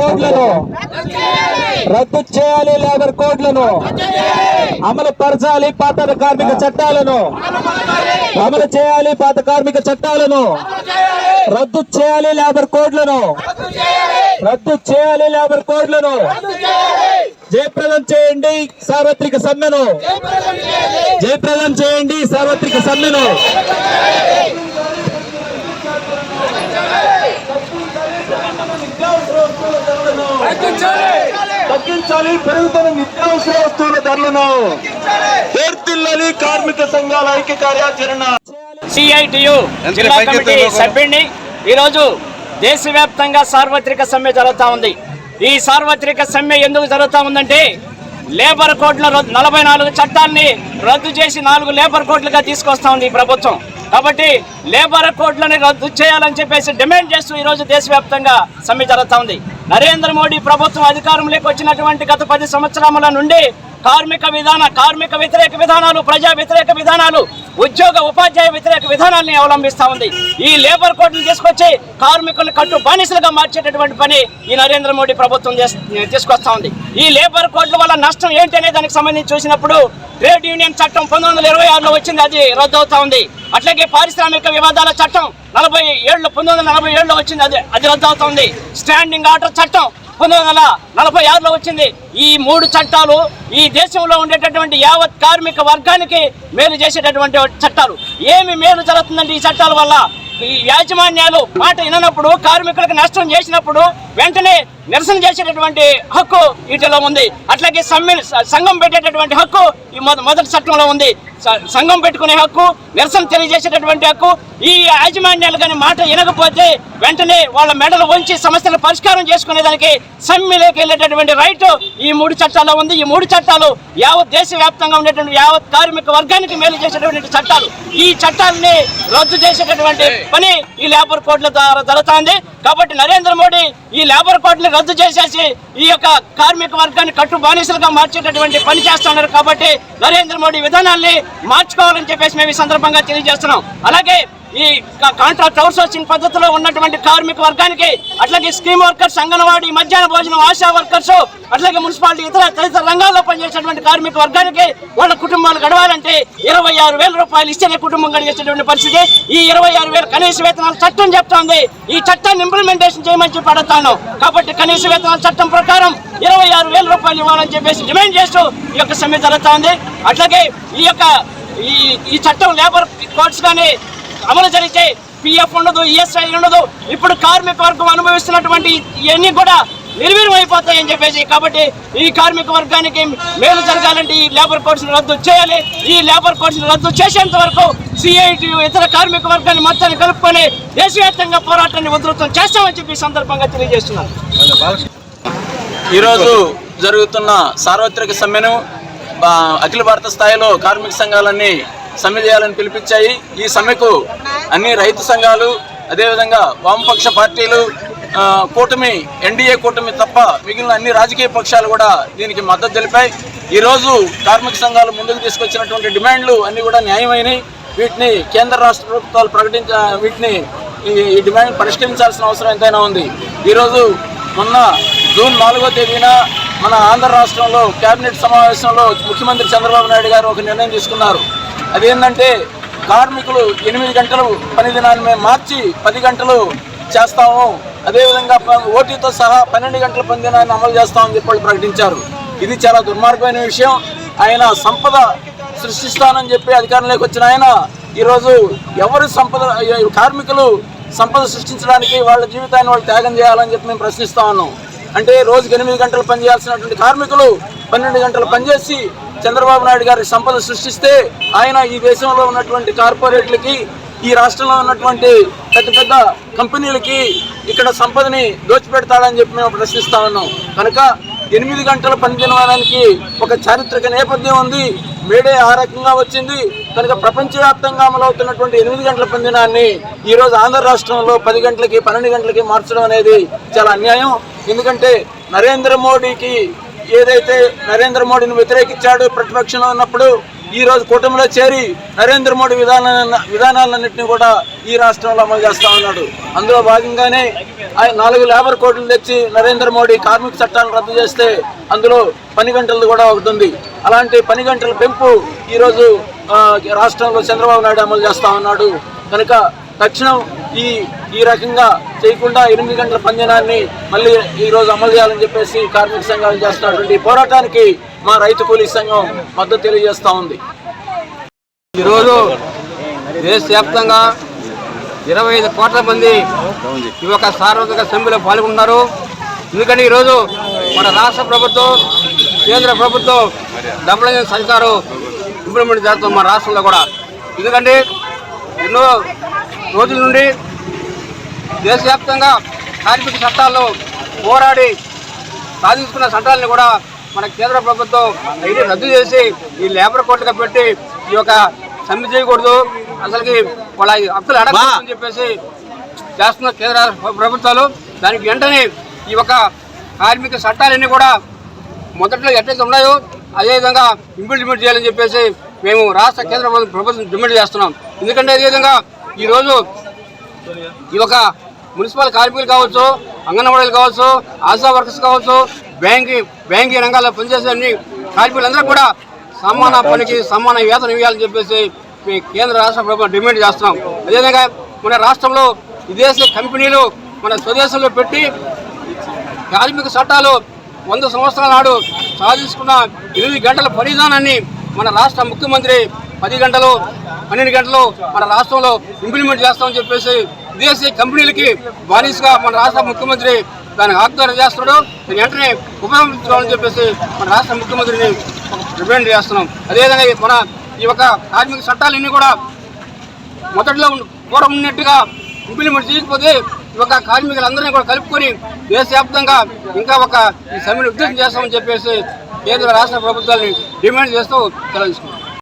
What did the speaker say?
కోడ్లను రద్దు చేయాలి లేబర్ కోడ్లను. అమలు పరచాలి పాత కార్మిక చట్టాలను. అమలు చేయాలి పాత కార్మిక చట్టాలను. రద్దు చేయాలి లేబర్ కోడ్లను. రద్దు చేయాలి లేబర్ కోడ్లను. జయప్రదం చేయండి సార్వత్రిక సమ్మెను. జయప్రదం చేయండి సార్వత్రిక సమ్మెను. తగ్గించాలి. పెరుగుతున్న నిత్యావసర వస్తువుల ధరలను తీర్తిల్లాలి కార్మిక సంఘాల ఐక్య కార్యాచరణ. సిఐటియు జిల్లా కమిటీ సభ్యుడిని ఈరోజు దేశవ్యాప్తంగా సార్వత్రిక సమ్మె జరుగుతూ ఉంది. ఈ సార్వత్రిక సమ్మె ఎందుకు జరుగుతూ ఉందంటే లేబర్ కోడ్ల నలభై నాలుగు చట్టాన్ని రద్దు చేసి నాలుగు లేబర్ కోడ్లుగా తీసుకొస్తా ఉంది ఈ ప్రభుత్వం. కాబట్టి లేబర్ కోడ్లని రద్దు చేయాలని చెప్పేసి డిమాండ్ చేస్తూ ఈరోజు దేశవ్యాప్తంగా సమ్మె జరుగుతూ ఉంది. నరేంద్ర మోడీ ప్రభుత్వం అధికారంలోకి వచ్చినటువంటి గత పది సంవత్సరముల నుండి కార్మిక విధాన కార్మిక వ్యతిరేక విధానాలు ప్రజా వ్యతిరేక విధానాలు ఉద్యోగ ఉపాధ్యాయ వ్యతిరేక విధానాన్ని అవలంబిస్తా ఉంది. ఈ లేబర్ కోడ్ని తీసుకొచ్చి కార్మికులను కట్టు బానిసలుగా మార్చేటటువంటి పని ఈ నరేంద్ర మోడీ ప్రభుత్వం తీసుకొస్తా ఉంది. ఈ లేబర్ కోడ్ల వల్ల నష్టం ఏంటి అనే దానికి సంబంధించి చూసినప్పుడు ట్రేడ్ యూనియన్ చట్టం పంతొమ్మిది వందల ఇరవై ఆరులో వచ్చింది అది రద్దు అవుతా ఉంది. అట్లాగే పారిశ్రామిక వివాదాల చట్టం నలభై ఏళ్ళు పంతొమ్మిది వందల నలభై ఏడులో వచ్చింది అది అది రద్దు అవుతుంది స్టాండింగ్ ఆర్డర్ చట్టం పంతొమ్మిది వందల నలభై ఆరులో వచ్చింది. ఈ మూడు చట్టాలు ఈ దేశంలో ఉండేటటువంటి యావత్ కార్మిక వర్గానికి మేలు చేసేటటువంటి చట్టాలు. ఏమి మేలు జరుగుతుందండి ఈ చట్టాల వల్ల? ఈ యాజమాన్యాలు మాట విననప్పుడు కార్మికులకు నష్టం చేసినప్పుడు వెంటనే నిరసన చేసేటటువంటి హక్కు వీటిలో ఉంది. అట్లాగే సమ్మె సంఘం పెట్టేటటువంటి హక్కు ఈ మొదటి చట్టంలో ఉంది. సంఘం పెట్టుకునే హక్కు నిరసన తెలియజేసేటటువంటి హక్కు ఈ యాజమాన్యాలు కానీ మాట వినకపోతే వెంటనే వాళ్ళ మెడలు వంచి సమస్యలు పరిష్కారం చేసుకునేదానికి సమ్మెలోకి వెళ్ళేటటువంటి రైట్ ఈ మూడు చట్టాల్లో ఉంది. ఈ మూడు చట్టాలు యావత్ దేశవ్యాప్తంగా ఉండేటువంటి యావత్ కార్మిక వర్గానికి మేలు చేసేటటువంటి చట్టాలు. ఈ చట్టాలని రద్దు చేసేటటువంటి పని ఈ లేబర్ కోడ్ల ద్వారా జరుగుతోంది. కాబట్టి నరేంద్ర మోడీ ఈ లేబర్ కోడ్ని రద్దు చేసేసి ఈ యొక్క కార్మిక వర్గాన్ని కట్టు బానిసలుగా మార్చేటటువంటి పని చేస్తున్నారు. కాబట్టి నరేంద్ర మోడీ విధానాల్ని మార్చుకోవాలని చెప్పేసి మేము ఈ సందర్భంగా తెలియజేస్తున్నాం. అలాగే ఈ కాంట్రాక్ట్ అవుట్సోర్సింగ్ పద్ధతిలో ఉన్నటువంటి కార్మిక వర్గానికి అట్లాగే స్కీమ్ వర్కర్స్ అంగన్వాడీ మధ్యాహ్న భోజనం ఆశా వర్కర్స్ అట్లాగే మున్సిపాలిటీ ఇతర తదితర రంగాల్లో పనిచేసేటువంటి కార్మిక వర్గానికి వాళ్ళ కుటుంబాలు గడవాలంటే ఇరవై ఆరు వేల రూపాయలు ఇస్తేనే కుటుంబం గడిచేటటువంటి పరిస్థితి. ఈ ఇరవై ఆరు వేల కనీస వేతనాల చట్టం చెప్తోంది. ఈ చట్టాన్ని ఇంప్లిమెంటేషన్ చేయమని చెప్పి అడుగుతాను. కాబట్టి కనీస వేతనాల చట్టం ప్రకారం ఇరవై ఆరు వేల రూపాయలు ఇవ్వాలని చెప్పేసి డిమాండ్ చేస్తూ ఈ యొక్క సమ్మె జరుగుతోంది. అట్లాగే ఈ యొక్క ఈ ఈ చట్టం లేబర్ కోర్ట్స్ కానీ అమలు జరిగితే పిఎఫ్ ఉండదు ఈఎస్ఐ ఉండదు. ఇప్పుడు కార్మిక వర్గం అనుభవిస్తున్నటువంటి ఇవన్నీ కూడా నిర్వీర్యం అయిపోతాయని చెప్పేసి కాబట్టి ఈ కార్మిక వర్గానికి మేలు జరగాలంటే ఈ లేబర్ కోడ్స్ రద్దు చేయాలి. ఈ లేబర్ కోడ్స్ రద్దు చేసేంత వరకు సిఐటి ఇతర కార్మిక వర్గాన్ని మొత్తాన్ని కలుపుకొని దేశవ్యాప్తంగా పోరాటాన్ని ఉధృతం చేస్తామని చెప్పి సందర్భంగా తెలియజేస్తున్నాను. ఈరోజు జరుగుతున్న సార్వత్రిక సమ్మెను అఖిల భారత స్థాయిలో కార్మిక సంఘాలన్నీ సమ్మె చేయాలని పిలిపించాయి. ఈ సమ్మెకు అన్ని రైతు సంఘాలు అదేవిధంగా వామపక్ష పార్టీలు కూటమి ఎన్డీఏ కూటమి తప్ప మిగిలిన అన్ని రాజకీయ పక్షాలు కూడా దీనికి మద్దతు తెలిపాయి. ఈరోజు కార్మిక సంఘాలు ముందుకు తీసుకొచ్చినటువంటి డిమాండ్లు అన్నీ కూడా న్యాయమైనవి. వీటిని కేంద్ర రాష్ట్ర ప్రభుత్వాలు ప్రకటించ వీటిని ఈ- ఈ డిమాండ్ పరిష్కరించాల్సిన అవసరం ఎంతైనా ఉంది. ఈరోజు మొన్న జూన్ నాలుగో తేదీన మన ఆంధ్ర రాష్ట్రంలో కేబినెట్ సమావేశంలో ముఖ్యమంత్రి చంద్రబాబు నాయుడు గారు ఒక నిర్ణయం తీసుకున్నారు. అదేంటంటే కార్మికులు ఎనిమిది గంటలు పని దినాన్ని మేము మార్చి పది గంటలు చేస్తాము. అదేవిధంగా ఓటీతో సహా పన్నెండు గంటల పని దినాన్ని అమలు చేస్తామని చెప్పి ప్రకటించారు. ఇది చాలా దుర్మార్గమైన విషయం. ఆయన సంపద సృష్టిస్తానని చెప్పి అధికారంలోకి వచ్చిన ఆయన ఈరోజు ఎవరు సంపద కార్మికులు సంపద సృష్టించడానికి వాళ్ళ జీవితాన్ని వాళ్ళు త్యాగం చేయాలని చెప్పి మేము ప్రశ్నిస్తా ఉన్నాం. అంటే రోజుకి ఎనిమిది గంటలు పనిచేయాల్సినటువంటి కార్మికులు పన్నెండు గంటలు పనిచేసి చంద్రబాబు నాయుడు గారి సంపద సృష్టిస్తే ఆయన ఈ దేశంలో ఉన్నటువంటి కార్పొరేట్లకి ఈ రాష్ట్రంలో ఉన్నటువంటి పెద్ద పెద్ద కంపెనీలకి ఇక్కడ సంపదని దోచిపెడతాడని చెప్పి మేము ప్రశ్నిస్తా ఉన్నాం. కనుక ఎనిమిది గంటల పనిదినవానికి ఒక చారిత్రక నేపథ్యం ఉంది. మేడే ఆ రకంగా వచ్చింది. కనుక ప్రపంచవ్యాప్తంగా అమలవుతున్నటువంటి ఎనిమిది గంటల పనిదినాన్ని ఈరోజు ఆంధ్ర రాష్ట్రంలో పది గంటలకి పన్నెండు గంటలకి మార్చడం అనేది చాలా అన్యాయం. ఎందుకంటే నరేంద్ర మోడీకి ఏదైతే నరేంద్ర మోడీని వ్యతిరేకించాడు ప్రతిపక్షంలో ఉన్నప్పుడు ఈ రోజు కూటమిలో చేరి నరేంద్ర మోడీ విధాన విధానాలన్నింటినీ కూడా ఈ రాష్ట్రంలో అమలు చేస్తా ఉన్నాడు. అందులో భాగంగానే నాలుగు లేబర్ కోడ్లు తెచ్చి నరేంద్ర మోడీ కార్మిక చట్టాలను రద్దు చేస్తే అందులో పని గంటలు కూడా ఒకటి ఉంది. అలాంటి పని గంటల పెంపు ఈరోజు రాష్ట్రంలో చంద్రబాబు నాయుడు అమలు చేస్తా ఉన్నాడు. కనుక తక్షణం ఈ ఈ రకంగా చేయకుండా ఎనిమిది గంటల పందినాన్ని మళ్ళీ ఈ రోజు అమలు చేయాలని చెప్పేసి కార్మిక సంఘాలు చేస్తున్నటువంటి ఈ పోరాటానికి మా రైతు కూలీ సంఘం మద్దతు తెలియజేస్తూ ఉంది. ఈరోజు దేశవ్యాప్తంగా ఇరవై ఐదు కోట్ల మంది ఈ యొక్క సార్వత్రిక సమ్మెలో పాల్గొన్నారు ఎందుకంటే ఈరోజు మన రాష్ట్ర ప్రభుత్వం కేంద్ర ప్రభుత్వం డబ్బుల సహకారం ఇంప్లిమెంట్ చేస్తాం మన రాష్ట్రంలో కూడా. ఎందుకంటే ఎన్నో రోజుల నుండి దేశవ్యాప్తంగా కార్మిక చట్టాల్లో పోరాడి సాధించుకున్న చట్టాలను కూడా మన కేంద్ర ప్రభుత్వం ఇది రద్దు చేసి ఈ లేబర్ కోర్టుగా పెట్టి ఈ యొక్క సమ్మె చేయకూడదు. అసలుకి వాళ్ళ హక్కులు అడగని చెప్పేసి చేస్తున్న కేంద్ర ప్రభుత్వాలు. దానికి వెంటనే ఈ యొక్క కార్మిక చట్టాలన్నీ కూడా మొదట్లో ఎట్లయితే ఉన్నాయో అదేవిధంగా ఇంప్లిమెంట్ చేయాలని చెప్పేసి మేము రాష్ట్ర కేంద్ర ప్రభుత్వం ప్రభుత్వం డిమాండ్ చేస్తున్నాం. ఎందుకంటే అదేవిధంగా ఈరోజు ఈ యొక్క మున్సిపల్ కార్మికులు కావచ్చు అంగన్వాడీలు కావచ్చు ఆశా వర్కర్స్ కావచ్చు బ్యాంక్ బ్యాంకింగ్ రంగాల్లో పనిచేసే అన్ని కార్మికులందరూ కూడా సమాన పనికి సమాన వేతనం ఇవ్వాలని చెప్పేసి మీ కేంద్ర రాష్ట్ర ప్రభుత్వం డిమాండ్ చేస్తున్నాం. అదేవిధంగా మన రాష్ట్రంలో విదేశీ కంపెనీలు మన స్వదేశంలో పెట్టి కార్మిక చట్టాలు వంద సంవత్సరాల నాడు సాధించుకున్న ఎనిమిది గంటల పరిధానాన్ని మన రాష్ట్ర ముఖ్యమంత్రి పది గంటలు పన్నెండు గంటలు మన రాష్ట్రంలో ఇంప్లిమెంట్ చేస్తామని చెప్పేసి విదేశీ కంపెనీలకి బానిసగా మన రాష్ట్ర ముఖ్యమంత్రి దాన్ని ఆగ్దానం చేస్తున్నాడు. దాన్ని వెంటనే ఉపయోగించుకోవాలని చెప్పేసి మన రాష్ట్ర ముఖ్యమంత్రిని డిమాండ్ చేస్తున్నాం. అదేవిధంగా ఈ మన ఈ యొక్క కార్మిక చట్టాలన్నీ కూడా మొదట్లో పూర్వం ఉన్నట్టుగా ఇంప్లిమెంట్ చేయకపోతే ఈ యొక్క కార్మికులందరినీ కూడా కలుపుకొని దేశవ్యాప్తంగా ఇంకా ఒక ఈ సమ్మెను ఉద్దేశం చేస్తామని చెప్పేసి కేంద్ర రాష్ట్ర ప్రభుత్వాన్ని డిమాండ్ చేస్తూ తెలియజేసుకున్నాం